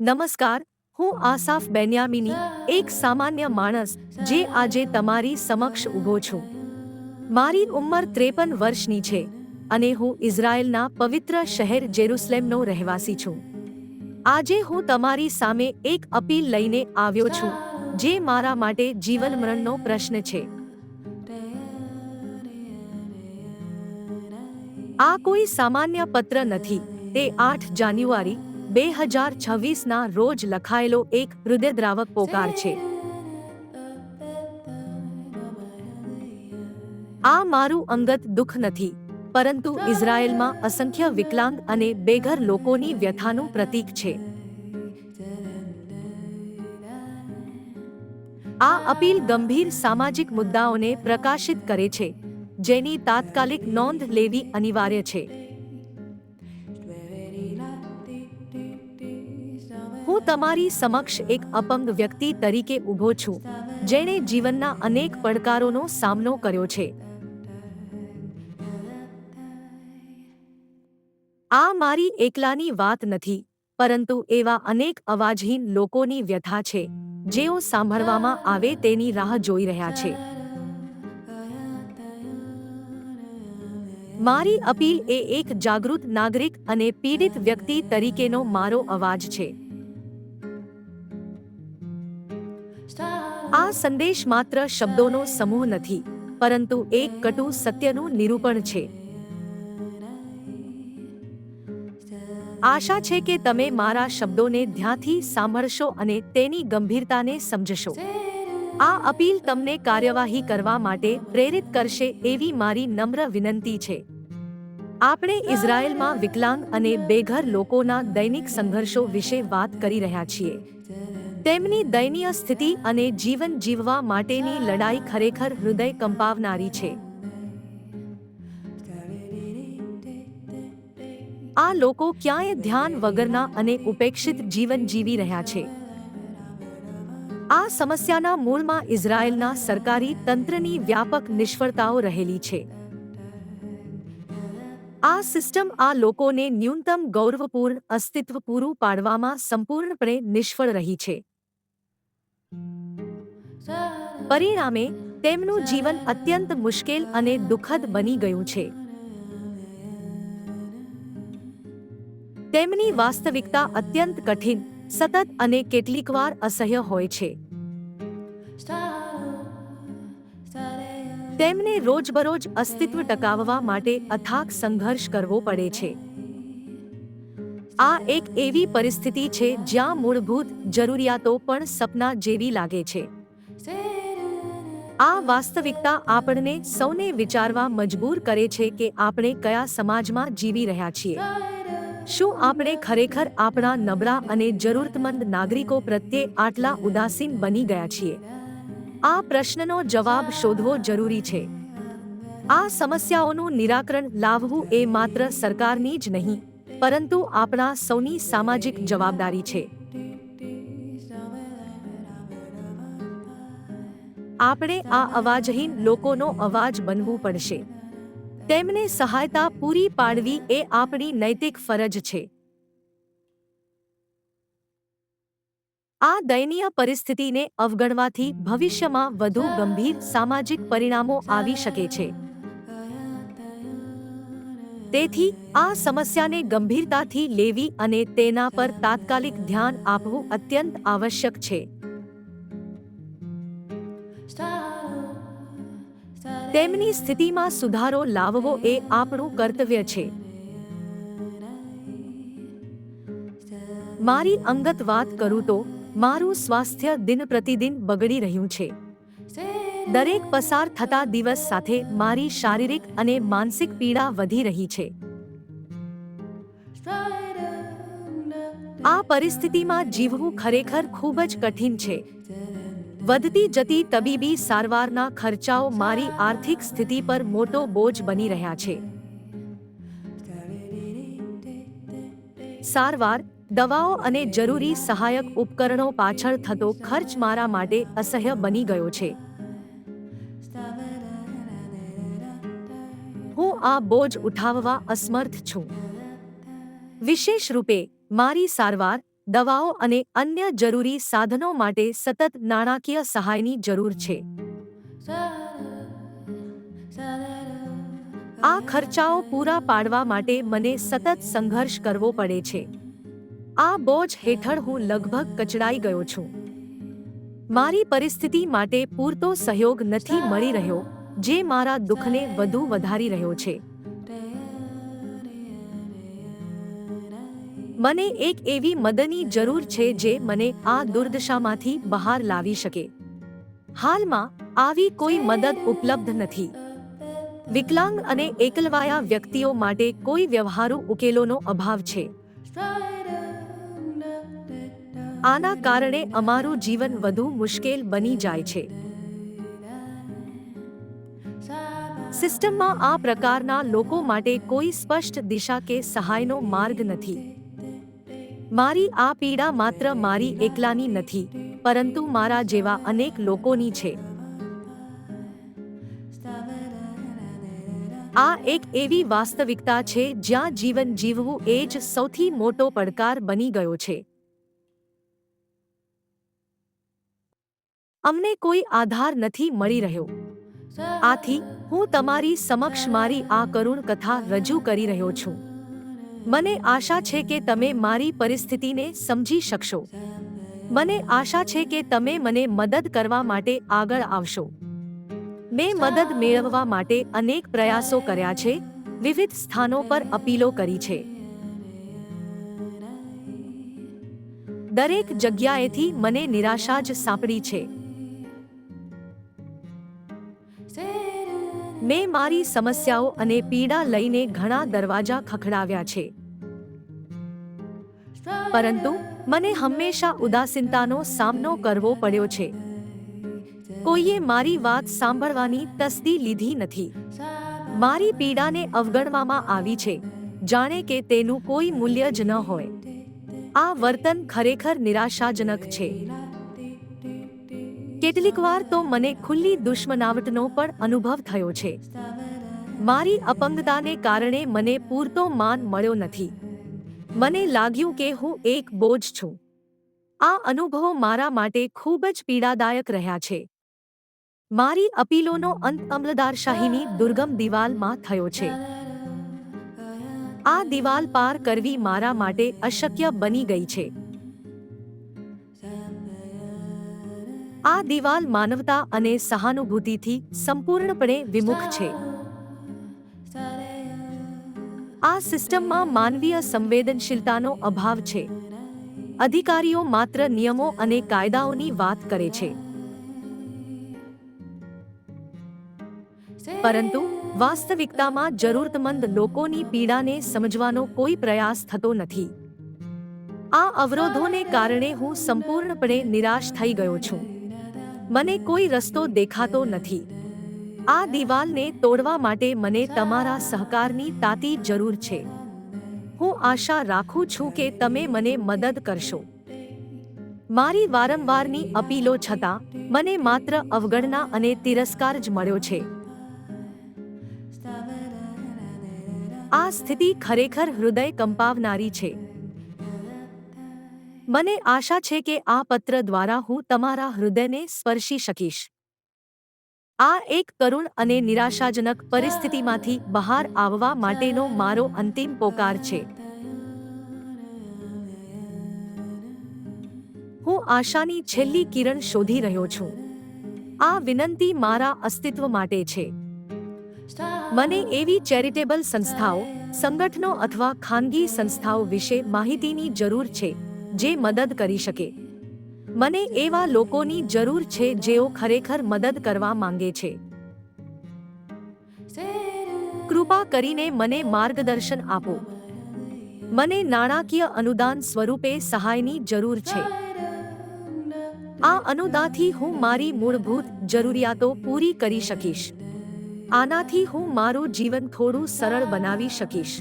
નમસ્કાર, હું આસાફ બેન્યામીની, એક સામાન્ય માણસ, જે આજે તમારી સમક્ષ ઊભો છું. મારી ઉંમર ત્રેપન વર્ષની છે અને હું ઇઝરાયલના પવિત્ર શહેર જેરુસલેમનો રહેવાસી છું. આજે હું તમારી સામે એક અપીલ લઈને આવ્યો છું, જે મારા માટે જીવન મરણનો પ્રશ્ન છે. આ કોઈ સામાન્ય પત્ર નથી, તે આઠ જાન્યુઆરી બે હજાર છવ્વીસના રોજ લખાયેલો એક હૃદયદ્રાવક પોકાર છે. આ મારું અંગત દુઃખ નથી, પરંતુ ઇઝરાયેલમાં અસંખ્ય વિકલાંગ અને બેઘર લોકોની વ્યથાનું પ્રતીક છે. આ અપીલ ગંભીર સામાજિક મુદ્દાઓને પ્રકાશિત કરે છે, જેની તાત્કાલિક નોંધ લેવી અનિવાર્ય છે. તમારી સમક્ષ એક અપંગ વ્યક્તિ તરીકે ઊભો છું, જેણે જીવનના અનેક પડકારોનો સામનો કર્યો છે. આ મારી એકલાની વાત નથી, પરંતુ એવા અનેક અવાજહીન લોકોની વ્યથા છે, જેઓ સાંભળવામાં આવે તેની રાહ જોઈ રહ્યા છે. મારી અપીલ એ એક જાગૃત નાગરિક અને પીડિત વ્યક્તિ તરીકેનો મારો અવાજ છે. આ સંદેશ માત્ર શબ્દોનો સમૂહ નથી, પરંતુ એક કટુ સત્યનું નિરૂપણ છે. આશા છે કે તમે મારા શબ્દોને ધ્યાનથી સાંભળશો અને તેની ગંભીરતાને સમજશો. આ અપીલ તમને કાર્યવાહી કરવા માટે પ્રેરિત કરશે એવી મારી નમ્ર વિનંતી છે. આપણે ઇઝરાયલમાં વિકલાંગ અને બેઘર લોકોના દૈનિક સંઘર્ષો વિશે વાત કરી રહ્યા છીએ. તેમની દયનીય સ્થિતિ અને જીવન જીવવા માટેની લડાઈ ખરેખર હૃદય કંપાવનારી છે. આ લોકો ક્યાંય ધ્યાન વગરના અને ઉપેક્ષિત જીવન જીવી રહ્યા છે. આ સમસ્યાના મૂળમાં ઇઝરાયેલના સરકારી તંત્રની વ્યાપક નિષ્ફળતાઓ રહેલી છે. આ સિસ્ટમ આ લોકોને ન્યૂનતમ ગૌરવપૂર્ણ અસ્તિત્વ પૂરું પાડવામાં સંપૂર્ણપણે નિષ્ફળ રહી છે. પરિણામે, તેમનું જીવન અત્યંત મુશ્કેલ અને દુઃખદ બની ગયું છે. તેમની વાસ્તવિકતા અત્યંત કઠિન, સતત અને કેટલીકવાર અસહ્ય હોય છે. તેમને રોજબરોજ અસ્તિત્વ ટકાવવા માટે અથાગ સંઘર્ષ કરવો પડે છે. આ એક એવી પરિસ્થિતિ છે જ્યાં મૂળભૂત જરૂરિયાતો પણ સપના જેવી લાગે છે. આ વાસ્તવિકતા આપણને સૌને વિચારવા મજબૂર કરે છે કે આપણે કયા સમાજમાં જીવી રહ્યા છીએ. શું આપણે ખરેખર આપણા નબળા અને જરૂરતમંદ નાગરિકો પ્રત્યે આટલા ઉદાસીન બની ગયા છીએ? આ પ્રશ્નનો જવાબ શોધવો જરૂરી છે. આ સમસ્યાઓનું નિરાકરણ લાવવું એ માત્ર સરકારની જ નહીં, પરંતુ આપણા સૌની સામાજિક જવાબદારી છે. આપણે આ અવાજહીન લોકોનો અવાજ બનવું પડશે. તેમને સહાયતા પૂરી પાડવી એ આપણી નૈતિક ફરજ છે. આ દયનીય પરિસ્થિતિને અવગણવાથી ભવિષ્યમાં વધુ ગંભીર સામાજિક પરિણામો આવી શકે છે. તેથી આ સમસ્યાને ગંભીરતાથી લેવી અને તેના પર તાત્કાલિક ધ્યાન આપવું અત્યંત આવશ્યક છે. તેમની સ્થિતિમાં સુધારો લાવવો એ આપણું કર્તવ્ય છે. મારી અંગત વાત કરું તો મારું સ્વાસ્થ્ય દિન પ્રતિદિન બગડી રહ્યું છે. દરેક પસાર થતા દિવસ સાથે મારી શારીરિક અને માનસિક પીડા વધી રહી છે. આ પરિસ્થિતિમાં જીવવું ખરેખર ખૂબ જ કઠિન છે. વધતી જતી તબીબી સારવારના ખર્ચાઓ મારી આર્થિક સ્થિતિ પર મોટો બોજ બની રહ્યા છે. સારવાર દવાઓ અને જરૂરી સહાયક ઉપકરણો પાછળ થતો ખર્ચ મારા માટે અસહ્ય બની ગયો છે. હું આ બોજ ઉઠાવવા અસમર્થ છું. વિશેષ રૂપે, મારી સારવાર, દવાઓ અને અન્ય જરૂરી સાધનો માટે સતત નાણાકીય સહાયની જરૂર છે. આ ખર્ચાઓ પૂરા પાડવા માટે મને સતત સંઘર્ષ કરવો પડે છે. આ બોજ હેઠળ હું લગભગ કચડાઈ ગયો છું. મારી પરિસ્થિતિ માટે પૂરતો સહયોગ નથી મળી રહ્યો, જે મારા દુઃખને વધુ વધારી રહ્યો છે. મને એક એવી મદદની જરૂર છે જે મને આ દુર્દશામાંથી બહાર લાવી શકે. હાલમાં આવી કોઈ મદદ ઉપલબ્ધ નથી. વિકલાંગ અને એકલવાયા વ્યક્તિઓ માટે કોઈ વ્યવહારુ ઉકેલોનો અભાવ છે. આના કારણે અમારું જીવન વધુ મુશ્કેલ બની જાય છે. સિસ્ટમમાં આ પ્રકારના લોકો માટે કોઈ સ્પષ્ટ દિશા કે સહાયનો માર્ગ નથી. મારી આ પીડા માત્ર મારી એકલાની નથી, પરંતુ મારા જેવા અનેક લોકોની છે. આ એક એવી વાસ્તવિકતા છે જ્યાં જીવન જીવવું એ જ સૌથી મોટો પડકાર બની ગયો છે. અમને કોઈ આધાર નથી મળી રહ્યો. આથી હું તમારી સમક્ષ મારી આ કરુણ કથા રજૂ કરી રહ્યો છું. મને આશા છે કે તમે મારી પરિસ્થિતિને સમજી શકશો. મને આશા છે કે તમે મને મદદ કરવા માટે આગળ આવશો. મેં મદદ મેળવવા માટે અનેક પ્રયાસો કર્યા છે, વિવિધ સ્થાનો પર અપીલો કરી છે. દરેક જગ્યાએથી મને નિરાશા જ સાંપડી છે. મેં મારી સમસ્યાઓ અને પીડા લઈને ઘણા દરવાજા ખખડાવ્યા છે. પરંતુ મને હંમેશા ઉદાસીનતાનો સામનો કરવો પડ્યો છે. કોઈએ મારી વાત સાંભળવાની તસ્દી લીધી નથી. મારી પીડાને અવગણવામાં આવી છે. જાણે કે તેનું કોઈ મૂલ્ય જ ન હોય. આ વર્તન ખરેખર નિરાશાજનક છે. કેટલીકવાર તો મને ખુલ્લી દુશ્મનાવટનો પણ અનુભવ થયો છે. મારી અપંગતાને કારણે મને પૂરતો માન મળ્યો નથી. મને લાગ્યું કે હું એક બોજ છું. આ અનુભવો મારા માટે ખૂબ જ પીડાદાયક રહ્યા છે. મારી અપીલોનો અંત અમલદારશાહીની દુર્ગમ દિવાલમાં થયો છે. આ દિવાલ પાર કરવી મારા માટે અશક્ય બની ગઈ છે. આ દિવાલ માનવતા અને સહાનુભૂતિથી સંપૂર્ણપણે વિમુખ છે. આ સિસ્ટમમાં માનવીય સંવેદનશીલતાનો અભાવ છે. અધિકારીઓ માત્ર નિયમો અને કાયદાઓની વાત કરે છે. પરંતુ વાસ્તવિકતામાં જરૂરતમંદ લોકોની પીડાને સમજવાનો કોઈ પ્રયાસ થતો નથી. આ અવરોધોને કારણે હું સંપૂર્ણપણે નિરાશ થઈ ગયો છું. મને કોઈ રસ્તો દેખાતો નથી. આ દિવાલને તોડવા માટે મને તમારા સહકારની તાતી જરૂર છે. હું આશા રાખું છું કે તમે મને મદદ કરશો. મારી વારંવારની અપીલો છતાં, મને માત્ર અવગણના અને તિરસ્કાર જ મળ્યો છે. આ સ્થિતિ ખરેખર હૃદય કંપાવનારી છે. મને આશા છે કે આ પત્ર દ્વારા હું તમારા હૃદયને સ્પર્શી શકીશ. આ એક કરુણ અને નિરાશાજનક પરિસ્થિતિમાંથી બહાર આવવા માટેનો મારો અંતિમ પોકાર છે. હું આશાની છેલ્લી કિરણ શોધી રહ્યો છું. આ વિનંતી મારા અસ્તિત્વ માટે છે. મને એવી ચેરિટેબલ સંસ્થાઓ, સંગઠનો અથવા ખાનગી સંસ્થાઓ વિશે માહિતીની જરૂર છે. જે મદદ કરી શકે. મને એવા લોકોની જરૂર છે જેઓ ખરેખર મદદ કરવા માંગે છે. કૃપા કરીને મને માર્ગદર્શન આપો. મને નાણાકીય અનુદાન સ્વરૂપે સહાયની જરૂર છે. આ અનુદાનથી હું મારી મૂળભૂત જરૂરિયાતો પૂરી કરી શકીશ. આનાથી હું મારું જીવન થોડું સરળ બનાવી શકીશ.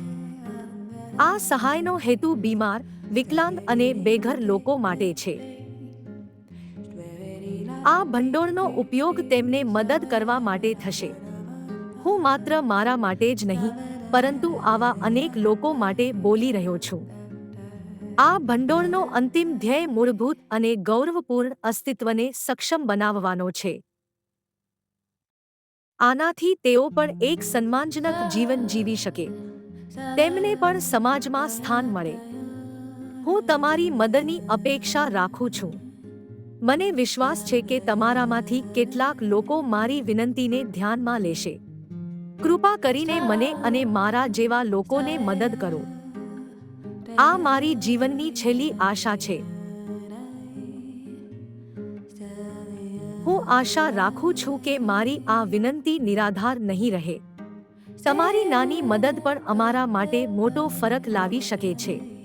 આ સહાયનો હેતુ બીમાર વિકલાંગ અને બેઘર લોકો માટે છે. આ ભંડોળનો ઉપયોગ તેમને મદદ કરવા માટે થશે. હું માત્ર મારા માટે જ નહીં, પરંતુ આવા અનેક લોકો માટે બોલી રહ્યો છું. આ ભંડોળનો અંતિમ ધ્યેય મૂળભૂત અને ગૌરવપૂર્ણ અસ્તિત્વને સક્ષમ બનાવવાનો છે. આનાથી તેઓ પણ એક સન્માનજનક જીવન જીવી શકે. તેમને પણ સમાજમાં સ્થાન મળે. હું તમારી મદદની અપેક્ષા રાખું છું. મને વિશ્વાસ છે કે તમારામાંથી કેટલાક લોકો મારી વિનંતીને ધ્યાનમાં લેશે. કૃપા કરીને મને અને મારા જેવા લોકોને મદદ કરો. આ મારી જીવનની છેલ્લી આશા છે. હું આશા રાખું છું કે મારી આ વિનંતી નિરાધાર નહીં રહે. તમારી નાની મદદ પણ અમારા માટે મોટો ફરક લાવી શકે છે.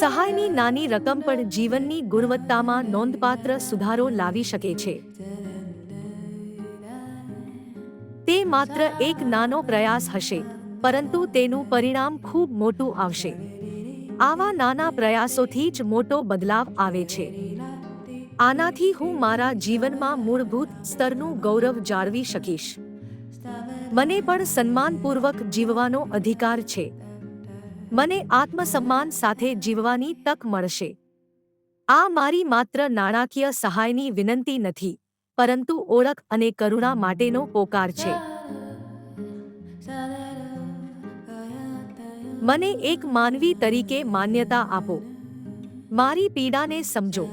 સહાયની નાની રકમ પણ જીવનની ગુણવત્તામાં નોંધપાત્ર સુધારો લાવી શકે છે. તે માત્ર એક નાનો પ્રયાસ હશે, પરંતુ તેનું પરિણામ ખૂબ મોટું આવશે. આવા નાના પ્રયાસોથી જ મોટો બદલાવ આવે છે. આનાથી હું મારા જીવનમાં મૂળભૂત સ્તરનું ગૌરવ જાળવી શકીશ. મને પણ સન્માનપૂર્વક જીવવાનો અધિકાર છે. મને આત્મસન્માન સાથે જીવવાની તક મળશે. આ મારી માત્ર નાણાકીય સહાયની વિનંતી નથી, પરંતુ ઓળખ અને કરુણા માટેનો પોકાર છે. મને એક માનવી તરીકે માન્યતા આપો. મારી પીડાને સમજો.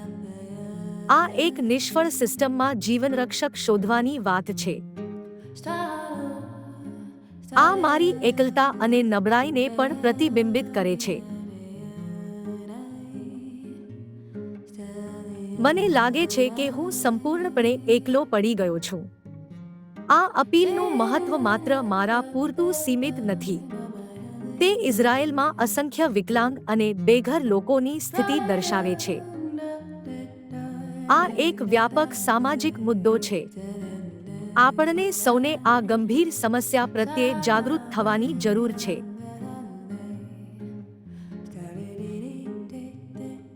આ એક નિષ્ફળ સિસ્ટમમાં જીવનરક્ષક શોધવાની વાત છે. આ મારી એકલતા અને નબળાઈને પણ પ્રતિબિંબિત કરે છે. મને લાગે છે કે હું સંપૂર્ણપણે એકલો પડી ગયો છું. આ અપીલનું મહત્વ માત્ર મારા પૂરતું સીમિત નથી. તે ઇઝરાયેલમાં અસંખ્ય વિકલાંગ અને બેઘર લોકોની સ્થિતિ દર્શાવે છે. આ એક વ્યાપક સામાજિક મુદ્દો છે. આપણને સૌને આ ગંભીર સમસ્યા પ્રત્યે જાગૃત થવાની જરૂર છે.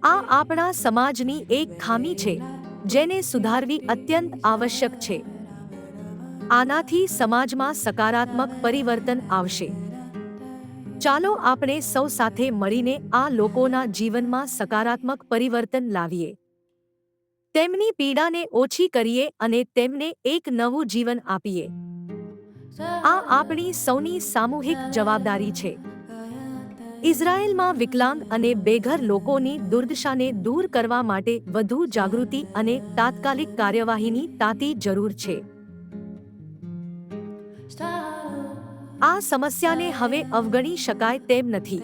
આ આપણા સમાજની એક ખામી છે, જેને સુધારવી અત્યંત આવશ્યક છે. આનાથી સમાજમાં સકારાત્મક પરિવર્તન આવશે. ચાલો આપણે સૌ સાથે મળીને આ લોકોના જીવનમાં સકારાત્મક પરિવર્તન લાવીએ. તેમની પીડાને ઓછી કરીએ અને તેમને એક નવું જીવન આપીએ. આ આપણી સૌની સામૂહિક જવાબદારી છે. ઇઝરાયેલમાં વિકલાંગ અને બેઘર લોકોની દુર્દશાને દૂર કરવા માટે વધુ જાગૃતિ અને તાત્કાલિક કાર્યવાહીની તાતી જરૂર છે. આ સમસ્યાને હવે અવગણી શકાય તેમ નથી.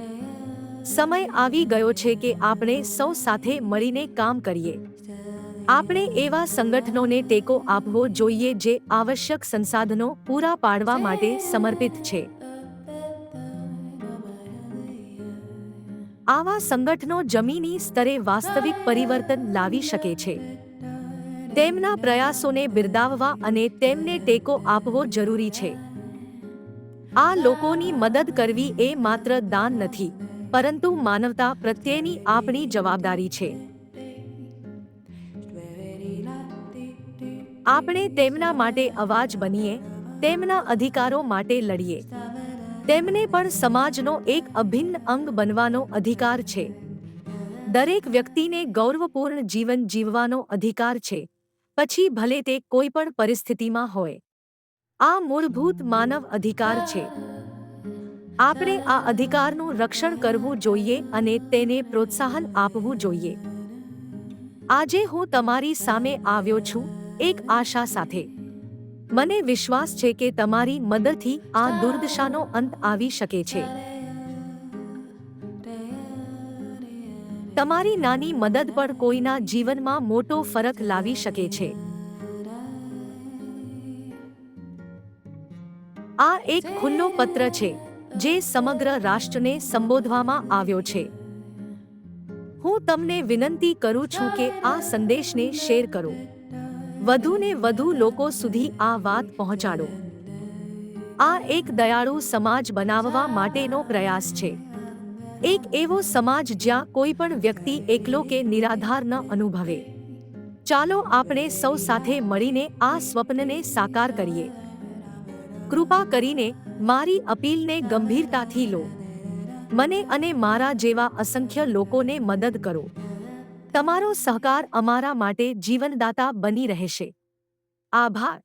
સમય આવી ગયો છે કે આપણે સૌ સાથે મળીને કામ કરીએ. આપણે એવા સંગઠનોને ટેકો આપવો જોઈએ જે આવશ્યક સંસાધનો પૂરા પાડવા માટે સમર્પિત છે. આવા સંગઠનો જમીની સ્તરે વાસ્તવિક પરિવર્તન લાવી શકે છે. તેમના પ્રયાસોને બિરદાવવા અને તેમને ટેકો આપવો જરૂરી છે. આ લોકોની મદદ કરવી એ માત્ર દાન નથી, પરંતુ માનવતા પ્રત્યેની આપણી જવાબદારી છે. આપણે તેમના માટે અવાજ બનીએ, તેમના અધિકારો માટે લડીએ. તેમને પણ સમાજનો એક અભિન્ન અંગ બનવાનો અધિકાર છે. દરેક વ્યક્તિને ગૌરવપૂર્ણ જીવન જીવવાનો અધિકાર છે. પછી ભલે તે કોઈ પણ પરિસ્થિતિમાં હોય. આ મૂળભૂત માનવ અધિકાર છે. આપણે આ અધિકારનું રક્ષણ કરવું જોઈએ અને તેને પ્રોત્સાહન આપવું જોઈએ. આજે હું તમારી સામે આવ્યો છું. એક આશા સાથે. મને વિશ્વાસ છે કે તમારી મદદથી આ દુર્દશાનો અંત આવી શકે છે. તમારી નાની મદદ પણ કોઈના જીવનમાં મોટો ફરક લાવી શકે છે. આ એક ખુલ્લો પત્ર છે, જે સમગ્ર રાષ્ટ્રને સંબોધવામાં આવ્યો છે. હું તમને વિનંતી કરું છું કે આ સંદેશને શેર કરો. વધુને વધુ લોકો સુધી આ વાત પહોંચાડો. આ એક દયાળુ સમાજ બનાવવા માટેનો પ્રયાસ છે. એક એવો સમાજ જ્યાં કોઈ પણ વ્યક્તિ એકલો કે નિરાધાર ન અનુભવે. ચાલો આપણે સૌ સાથે મળીને આ સ્વપ્નને સાકાર કરીએ. કૃપા કરીને મારી અપીલને ગંભીરતાથી લો. મને અને મારા જેવા અસંખ્ય લોકોને મદદ કરો. તમારો સહકાર અમારા માટે જીવનદાતા બની રહેશે. આભાર.